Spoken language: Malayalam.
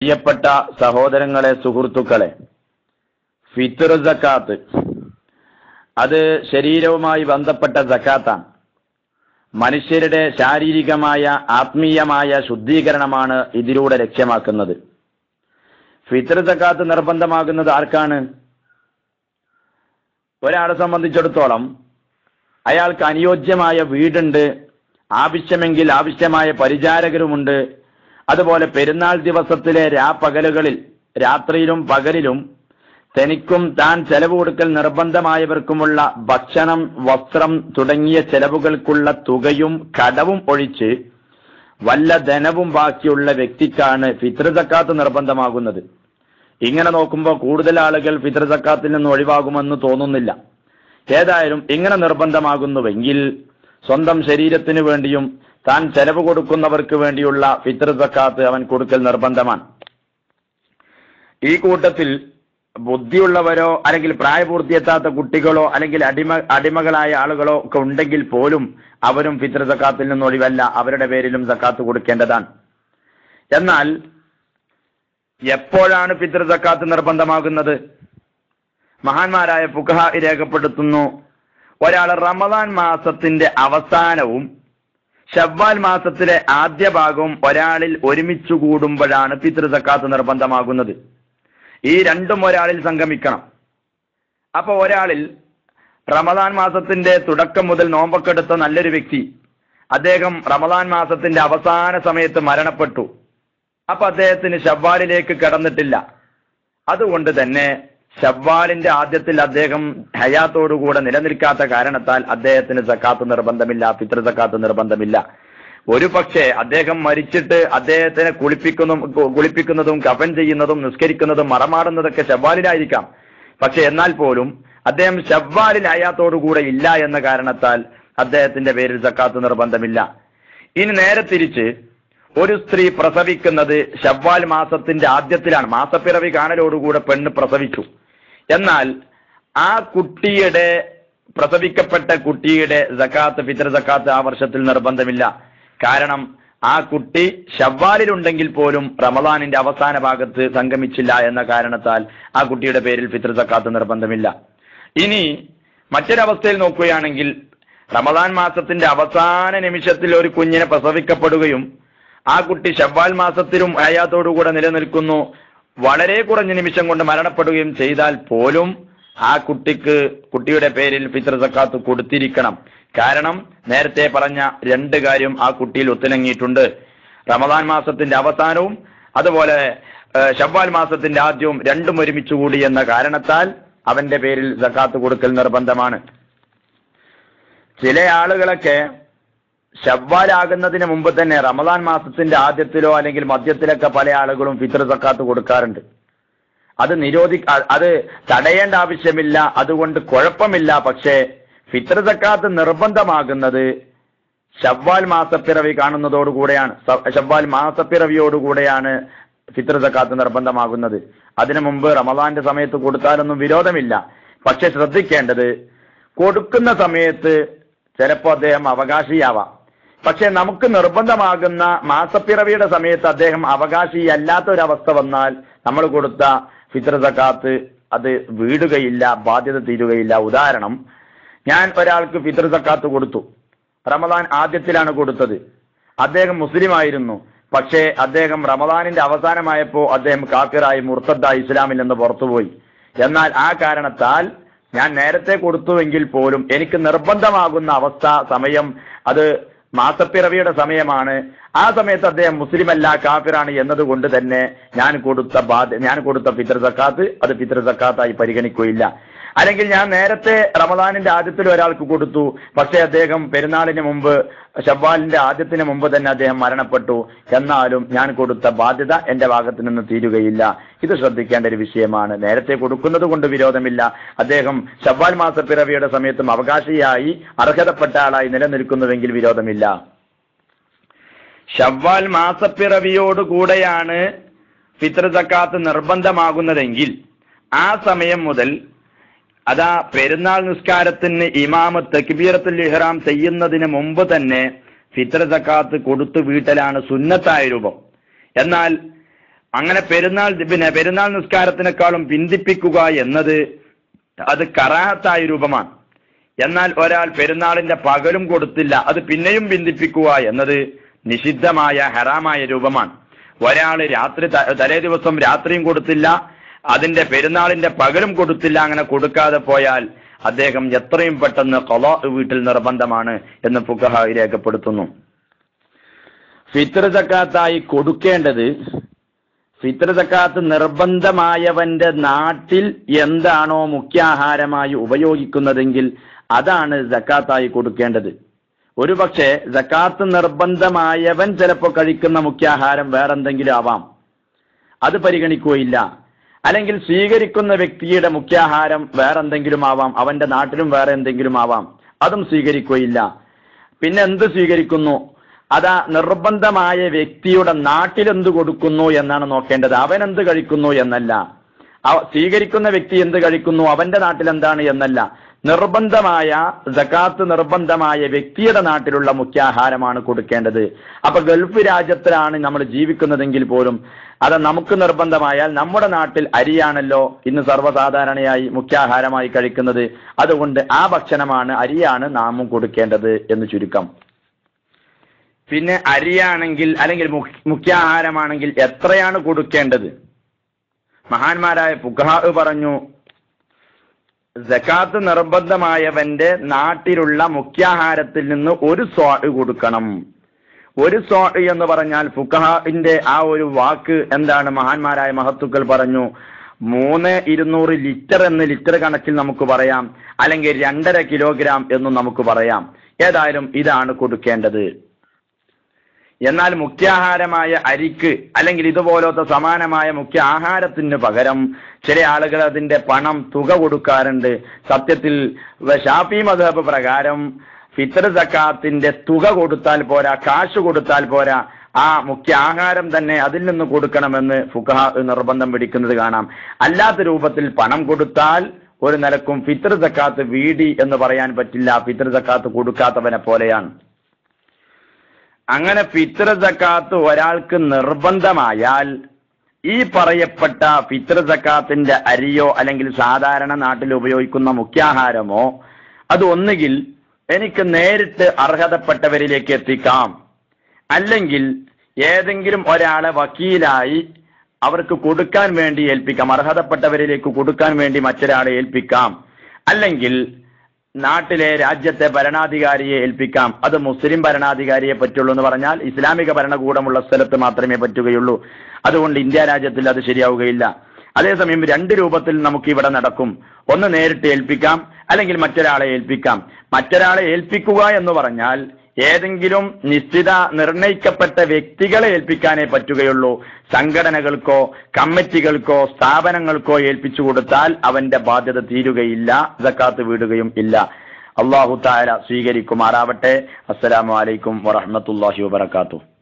പ്രിയപ്പെട്ട സഹോദരങ്ങളെ സുഹൃത്തുക്കളെ ഫിത്തുർ സക്കാത്ത്. അത് ശരീരവുമായി ബന്ധപ്പെട്ട സക്കാത്താണ്. മനുഷ്യരുടെ ശാരീരികമായ ആത്മീയമായ ശുദ്ധീകരണമാണ് ഇതിലൂടെ ലക്ഷ്യമാക്കുന്നത്. ഫിത്തർ സക്കാത്ത് നിർബന്ധമാകുന്നത് ആർക്കാണ്? ഒരാളെ സംബന്ധിച്ചിടത്തോളം അയാൾക്ക് അനുയോജ്യമായ വീടുണ്ട് ആവശ്യമെങ്കിൽ ആവശ്യമായ പരിചാരകരുമുണ്ട് അതുപോലെ പെരുന്നാൾ ദിവസത്തിലെ രാപ്പകലുകളിൽ രാത്രിയിലും പകലിലും തനിക്കും താൻ ചെലവ് കൊടുക്കൽ നിർബന്ധമായവർക്കുമുള്ള ഭക്ഷണം വസ്ത്രം തുടങ്ങിയ ചെലവുകൾക്കുള്ള തുകയും കടവും ഒഴിച്ച് വല്ല ധനവും ബാക്കിയുള്ള വ്യക്തിക്കാണ് ഫിത്ര സക്കാത്ത് നിർബന്ധമാകുന്നത്. ഇങ്ങനെ നോക്കുമ്പോൾ കൂടുതൽ ആളുകൾ ഫിത്ര സക്കാത്തിൽ നിന്ന് ഒഴിവാകുമെന്ന് തോന്നുന്നില്ല. ഏതായാലും ഇങ്ങനെ നിർബന്ധമാകുന്നുവെങ്കിൽ സ്വന്തം ശരീരത്തിന് വേണ്ടിയും താൻ ചെലവ് കൊടുക്കുന്നവർക്ക് വേണ്ടിയുള്ള സക്കാത്ത് അവൻ കൊടുക്കൽ നിർബന്ധമാണ്. ഈ കൂട്ടത്തിൽ ബുദ്ധിയുള്ളവരോ അല്ലെങ്കിൽ പ്രായപൂർത്തിയെത്താത്ത കുട്ടികളോ അല്ലെങ്കിൽ അടിമ അടിമകളായ ആളുകളോ ഒക്കെ ഉണ്ടെങ്കിൽ പോലും അവരും ഫിത്ര സക്കാത്തിൽ നിന്ന് ഒഴിവല്ല അവരുടെ പേരിലും സക്കാത്ത് കൊടുക്കേണ്ടതാണ്. എന്നാൽ എപ്പോഴാണ് ഫിത്ര സക്കാത്ത് നിർബന്ധമാകുന്നത്? മഹാന്മാരായ പുഖഹ രേഖപ്പെടുത്തുന്നു ഒരാൾ റമദാൻ മാസത്തിന്റെ അവസാനവും ഷവ്വാൽ മാസത്തിലെ ആദ്യ ഭാഗവും ഒരാളിൽ ഒരുമിച്ചു കൂടുമ്പോഴാണ് പിതൃസക്കാത്ത് സക്കാത്ത് നിർബന്ധമാകുന്നത്. ഈ രണ്ടും ഒരാളിൽ സംഗമിക്കണം. അപ്പൊ ഒരാളിൽ റമദാൻ മാസത്തിന്റെ തുടക്കം മുതൽ നോമ്പൊക്കെ എടുത്ത നല്ലൊരു വ്യക്തി. അദ്ദേഹം റമദാൻ മാസത്തിന്റെ അവസാന സമയത്ത് മരണപ്പെട്ടു. അപ്പൊ അദ്ദേഹത്തിന് ഷവ്വാലിലേക്ക് കടന്നിട്ടില്ല. അതുകൊണ്ട് തന്നെ ഷവ്വാലിന്റെ ആദ്യത്തിൽ അദ്ദേഹം ഹയാത്തോടുകൂടെ നിലനിൽക്കാത്ത കാരണത്താൽ അദ്ദേഹത്തിന് സക്കാത്ത് നിർബന്ധമില്ല ഫിത്ര സക്കാത്ത് നിർബന്ധമില്ല. ഒരു പക്ഷേ അദ്ദേഹം മരിച്ചിട്ട് അദ്ദേഹത്തിനെ കുളിപ്പിക്കുന്നതും കുളിപ്പിക്കുന്നതും കഫൻ ചെയ്യുന്നതും നിസ്കരിക്കുന്നതും മറമാടുന്നതൊക്കെ ഷവ്വാലിലായിരിക്കാം പക്ഷെ എന്നാൽ പോലും അദ്ദേഹം ഷവ്വാലിൽ ഹയാത്തോടുകൂടെ ഇല്ല എന്ന കാരണത്താൽ അദ്ദേഹത്തിന്റെ പേരിൽ സക്കാത്ത് നിർബന്ധമില്ല. ഇനി നേരെ തിരിച്ച് ഒരു സ്ത്രീ പ്രസവിക്കുന്നത് ഷവ്വാൽ മാസത്തിന്റെ ആദ്യത്തിലാണ്. മാസപ്പിറവി കാണലോടുകൂടെ പെണ്ണ് പ്രസവിച്ചു. എന്നാൽ ആ കുട്ടിയുടെ പ്രസവിക്കപ്പെട്ട കുട്ടിയുടെ സക്കാത്ത് ഫിത്ര സക്കാത്ത് ആ വർഷത്തിൽ നിർബന്ധമില്ല. കാരണം ആ കുട്ടി ഷവ്വാലിലുണ്ടെങ്കിൽ പോലും റമദാനിന്റെ അവസാന ഭാഗത്ത് സംഗമിച്ചില്ല എന്ന കാരണത്താൽ ആ കുട്ടിയുടെ പേരിൽ ഫിത്ര സക്കാത്ത് നിർബന്ധമില്ല. ഇനി മറ്റൊരവസ്ഥയിൽ നോക്കുകയാണെങ്കിൽ റമദാൻ മാസത്തിന്റെ അവസാന നിമിഷത്തിൽ ഒരു കുഞ്ഞിനെ പ്രസവിക്കപ്പെടുകയും ആ കുട്ടി ഷവ്വാൽ മാസത്തിലും ഹയാത്തോടുകൂടെ നിലനിൽക്കുന്നു. വളരെ കുറഞ്ഞ നിമിഷം കൊണ്ട് മരണപ്പെടുകയും ചെയ്താൽ പോലും ആ കുട്ടിക്ക് കുട്ടിയുടെ പേരിൽ ഫിത്ര സക്കാത്ത് കൊടുത്തിരിക്കണം. കാരണം നേരത്തെ പറഞ്ഞ രണ്ട് കാര്യം ആ കുട്ടിയിൽ ഒത്തിണങ്ങിയിട്ടുണ്ട്. റമദാൻ മാസത്തിന്റെ അവസാനവും അതുപോലെ ഷവ്വാൽ മാസത്തിന്റെ ആദ്യവും രണ്ടും ഒരുമിച്ച് കൂടി എന്ന കാരണത്താൽ അവന്റെ പേരിൽ സക്കാത്ത് കൊടുക്കൽ നിർബന്ധമാണ്. ചില ആളുകളൊക്കെ ഷവ്വാലാകുന്നതിന് മുമ്പ് തന്നെ റമദാൻ മാസത്തിന്റെ ആദ്യത്തിലോ അല്ലെങ്കിൽ മധ്യത്തിലൊക്കെ പല ആളുകളും ഫിത്ര സക്കാത്ത് കൊടുക്കാറുണ്ട്. അത് നിരോധി അത് തടയേണ്ട ആവശ്യമില്ല അതുകൊണ്ട് കുഴപ്പമില്ല. പക്ഷേ ഫിത്ര സക്കാത്ത് നിർബന്ധമാകുന്നത് ഷവ്വാൽ മാസപ്പിറവി കാണുന്നതോടുകൂടെയാണ് ഷവ്വാൽ മാസപ്പിറവിയോടുകൂടെയാണ് ഫിത്ര സക്കാത്ത് നിർബന്ധമാകുന്നത്. അതിനു മുമ്പ് റമദാന്റെ സമയത്ത് കൊടുത്താലൊന്നും വിരോധമില്ല. പക്ഷെ ശ്രദ്ധിക്കേണ്ടത് കൊടുക്കുന്ന സമയത്ത് ചിലപ്പോൾ അദ്ദേഹം അവകാശിയാവാം. പക്ഷെ നമുക്ക് നിർബന്ധമാകുന്ന മാസപ്പിറവിയുടെ സമയത്ത് അദ്ദേഹം അവകാശിയല്ലാത്ത ഒരവസ്ഥ വന്നാൽ നമ്മൾ കൊടുത്ത ഫിത്ര സക്കാത്ത് അത് വീടുകയില്ല ബാധ്യത തീരുകയില്ല. ഉദാഹരണം ഞാൻ ഒരാൾക്ക് ഫിത്ര സക്കാത്ത് കൊടുത്തു. റമദാൻ ആദ്യത്തിലാണ് കൊടുത്തത്. അദ്ദേഹം മുസ്ലിം ആയിരുന്നു. പക്ഷേ അദ്ദേഹം റമദാനിന്റെ അവസാനമായപ്പോൾ അദ്ദേഹം കാഫിറായി മുർത്തദ്ദായി ഇസ്ലാമിൽ നിന്ന് പുറത്തുപോയി. എന്നാൽ ആ കാരണത്താൽ ഞാൻ നേരത്തെ കൊടുത്തുവെങ്കിൽ പോലും എനിക്ക് നിർബന്ധമാകുന്ന അവസ്ഥ സമയം അത് മാസപ്പിറവിയുടെ സമയമാണ്. ആ സമയത്ത് അദ്ദേഹം മുസ്ലിമല്ല കാഫിറാണ് എന്നതുകൊണ്ട് തന്നെ ഞാൻ കൊടുത്ത ബാധ ഞാൻ കൊടുത്ത പിതൃ സക്കാത്ത് അത് പിതൃ സക്കാത്തായി പരിഗണിക്കുകയില്ല. അല്ലെങ്കിൽ ഞാൻ നേരത്തെ റമദാനിന്റെ ആദ്യത്തിൽ ഒരാൾക്ക് കൊടുത്തു. പക്ഷേ അദ്ദേഹം പെരുന്നാളിന് മുമ്പ് ഷവ്വാലിന്റെ ആദ്യത്തിന് മുമ്പ് തന്നെ അദ്ദേഹം മരണപ്പെട്ടു. എന്നാലും ഞാൻ കൊടുത്ത ബാധ്യത എന്റെ ഭാഗത്തു നിന്ന് തീരുകയില്ല. ഇത് ശ്രദ്ധിക്കേണ്ട ഒരു വിഷയമാണ്. നേരത്തെ കൊടുക്കുന്നത് കൊണ്ട് വിരോധമില്ല. അദ്ദേഹം ഷവ്വാൽ മാസപ്പിറവിയുടെ സമയത്തും അവകാശിയായി അർഹതപ്പെട്ട ആളായി നിലനിൽക്കുന്നുവെങ്കിൽ വിരോധമില്ല. ഷവ്വാൽ മാസപ്പിറവിയോടുകൂടെയാണ് ഫിത്ര സക്കാത്ത് നിർബന്ധമാകുന്നതെങ്കിൽ ആ സമയം മുതൽ അതാ പെരുന്നാൾ നിസ്കാരത്തിന് ഇമാമ് തക്ബീറത്തുൽ ഇഹ്റാം ചെയ്യുന്നതിന് മുമ്പ് തന്നെ ഫിത്ര സക്കാത്ത് കൊടുത്തു വീട്ടലാണ് സുന്നത്തായ രൂപം. എന്നാൽ അങ്ങനെ പെരുന്നാൾ പിന്നെ പെരുന്നാൾ നിസ്കാരത്തിനേക്കാളും പിന്തിപ്പിക്കുക എന്നത് അത് കറാഹത്തായ രൂപമാണ്. എന്നാൽ ഒരാൾ പെരുന്നാളിന്റെ പകലും കൊടുത്തില്ല അത് പിന്നെയും ബിന്ദിപ്പിക്കുക എന്നത് നിഷിദ്ധമായ ഹറാമായ രൂപമാണ്. ഒരാൾ രാത്രി തലേ ദിവസം രാത്രിയും കൊടുത്തില്ല അതിന്റെ പെരുന്നാളിന്റെ പകലും കൊടുത്തില്ല അങ്ങനെ കൊടുക്കാതെ പോയാൽ അദ്ദേഹം എത്രയും പെട്ടെന്ന് കൊലോ വീട്ടിൽ നിർബന്ധമാണ് എന്ന് ഫുഖഹ രേഖപ്പെടുത്തുന്നു. ഫിത്ർ സക്കാത്തായി കൊടുക്കേണ്ടത് ഫിത്ർ സക്കാത്ത് നിർബന്ധമായവന്റെ നാട്ടിൽ എന്താണോ മുഖ്യാഹാരമായി ഉപയോഗിക്കുന്നതെങ്കിൽ അതാണ് ജക്കാത്തായി കൊടുക്കേണ്ടത്. ഒരുപക്ഷെ ജക്കാത്ത് നിർബന്ധമായവൻ ചിലപ്പോൾ കഴിക്കുന്ന മുഖ്യാഹാരം വേറെന്തെങ്കിലും ആവാം. അത് പരിഗണിക്കുകയില്ല. അല്ലെങ്കിൽ സ്വീകരിക്കുന്ന വ്യക്തിയുടെ മുഖ്യാഹാരം വേറെന്തെങ്കിലും ആവാം അവന്റെ നാട്ടിലും വേറെ എന്തെങ്കിലും ആവാം അതും സ്വീകരിക്കുകയില്ല. പിന്നെ എന്ത് സ്വീകരിക്കുന്നു? അതാ നിർബന്ധമായ വ്യക്തിയുടെ നാട്ടിൽ എന്ത് കൊടുക്കുന്നു എന്നാണ് നോക്കേണ്ടത്. അവൻ എന്ത് കഴിക്കുന്നു എന്നല്ല. സ്വീകരിക്കുന്ന വ്യക്തി എന്ത് കഴിക്കുന്നു? അവന്റെ നാട്ടിൽ എന്താണ് എന്നല്ല. നിർബന്ധമായ ജക്കാത്ത് നിർബന്ധമായ വ്യക്തിയുടെ നാട്ടിലുള്ള മുഖ്യാഹാരമാണ് കൊടുക്കേണ്ടത്. അപ്പൊ ഗൾഫ് രാജ്യത്തിലാണ് നമ്മൾ ജീവിക്കുന്നതെങ്കിൽ പോലും അത് നമുക്ക് നിർബന്ധമായാൽ നമ്മുടെ നാട്ടിൽ അരിയാണല്ലോ ഇന്ന് സർവസാധാരണയായി മുഖ്യാഹാരമായി കഴിക്കുന്നത്. അതുകൊണ്ട് ആ ഭക്ഷണമാണ് അരിയാണ് നാമും കൊടുക്കേണ്ടത് എന്ന് ചുരുക്കം. പിന്നെ അരിയാണെങ്കിൽ അല്ലെങ്കിൽ മുഖ്യാഹാരമാണെങ്കിൽ എത്രയാണ് കൊടുക്കേണ്ടത്? മഹാന്മാരായ പുഖാഹ് പറഞ്ഞു ജക്കാത്ത് നിർബന്ധമായവന്റെ നാട്ടിലുള്ള മുഖ്യാഹാരത്തിൽ നിന്ന് ഒരു സ്വാ കൊടുക്കണം. ഒരു സ്വാ എന്ന് പറഞ്ഞാൽ ഫുഖഹാന്റെ ആ ഒരു വാക്ക് എന്താണ്? മഹാന്മാരായ മഹത്തുക്കൾ പറഞ്ഞു മൂന്ന് ഇരുന്നൂറ് ലിറ്റർ എന്ന് ലിറ്റർ കണക്കിൽ നമുക്ക് പറയാം അല്ലെങ്കിൽ രണ്ടര കിലോഗ്രാം എന്നും നമുക്ക് പറയാം. ഏതായാലും ഇതാണ് കൊടുക്കേണ്ടത്. എന്നാൽ മുഖ്യാഹാരമായ അരിക്ക് അല്ലെങ്കിൽ ഇതുപോലത്തെ സമാനമായ മുഖ്യ ആഹാരത്തിന് പകരം ചില ആളുകൾ അതിന്റെ പണം തുക കൊടുക്കാറുണ്ട്. സത്യത്തിൽ ഷാഫി മധബ് പ്രകാരം ഫിത്തർ സക്കാത്തിന്റെ തുക കൊടുത്താൽ പോരാ കാശ് കൊടുത്താൽ പോരാ ആ മുഖ്യ ആഹാരം തന്നെ അതിൽ നിന്ന് കൊടുക്കണമെന്ന് ഫുഖ നിർബന്ധം പിടിക്കുന്നത് കാണാം. അല്ലാത്ത രൂപത്തിൽ പണം കൊടുത്താൽ ഒരു നിലക്കും ഫിത്തർ സക്കാത്ത് വീടി എന്ന് പറയാൻ പറ്റില്ല. ഫിത്തർ സക്കാത്ത് കൊടുക്കാത്തവനെ പോലെയാണ്. അങ്ങനെ ഫിത്ര സക്കാത്ത് ഒരാൾക്ക് നിർബന്ധമായാൽ ഈ പറയപ്പെട്ട ഫിത്ര സക്കാത്തിന്റെ അരിയോ അല്ലെങ്കിൽ സാധാരണ നാട്ടിൽ ഉപയോഗിക്കുന്ന മുഖ്യാഹാരമോ അത് ഒന്നുകിൽ എനിക്ക് നേരിട്ട് അർഹതപ്പെട്ടവരിലേക്ക് എത്തിക്കാം. അല്ലെങ്കിൽ ഏതെങ്കിലും ഒരാളെ വക്കീലായി അവർക്ക് കൊടുക്കാൻ വേണ്ടി ഏൽപ്പിക്കാം. അർഹതപ്പെട്ടവരിലേക്ക് കൊടുക്കാൻ വേണ്ടി മറ്റൊരാളെ ഏൽപ്പിക്കാം. അല്ലെങ്കിൽ നാട്ടിലെ രാജ്യത്തെ ഭരണാധികാരിയെ ഏൽപ്പിക്കാം. അത് മുസ്ലിം ഭരണാധികാരിയെ പറ്റുള്ളൂ എന്ന് പറഞ്ഞാൽ ഇസ്ലാമിക ഭരണകൂടമുള്ള സ്ഥലത്ത് മാത്രമേ പറ്റുകയുള്ളൂ. അതുകൊണ്ട് ഇന്ത്യ രാജ്യത്തിൽ അത് ശരിയാവുകയില്ല. അതേസമയം രണ്ട് രൂപത്തിൽ നമുക്ക് ഇവിടെ നടക്കും. ഒന്ന് നേരിട്ട് ഏൽപ്പിക്കാം അല്ലെങ്കിൽ മറ്റൊരാളെ ഏൽപ്പിക്കാം. മറ്റൊരാളെ ഏൽപ്പിക്കുക എന്ന് പറഞ്ഞാൽ ഏതെങ്കിലും നിശ്ചിത നിർണയിക്കപ്പെട്ട വ്യക്തികളെ ഏൽപ്പിക്കാനേ പറ്റുകയുള്ളൂ. സംഘടനകൾക്കോ കമ്മിറ്റികൾക്കോ സ്ഥാപനങ്ങൾക്കോ ഏൽപ്പിച്ചു കൊടുത്താൽ അവന്റെ ബാധ്യത തീരുകയില്ല ഇതക്കാത്ത് വീടുകയും ഇല്ല. അള്ളാഹു താര സ്വീകരിക്കുമാറാവട്ടെ. അസ്സലാമു അലൈക്കും വറഹ്മത്തുള്ളാഹി വബറകാതുഹു.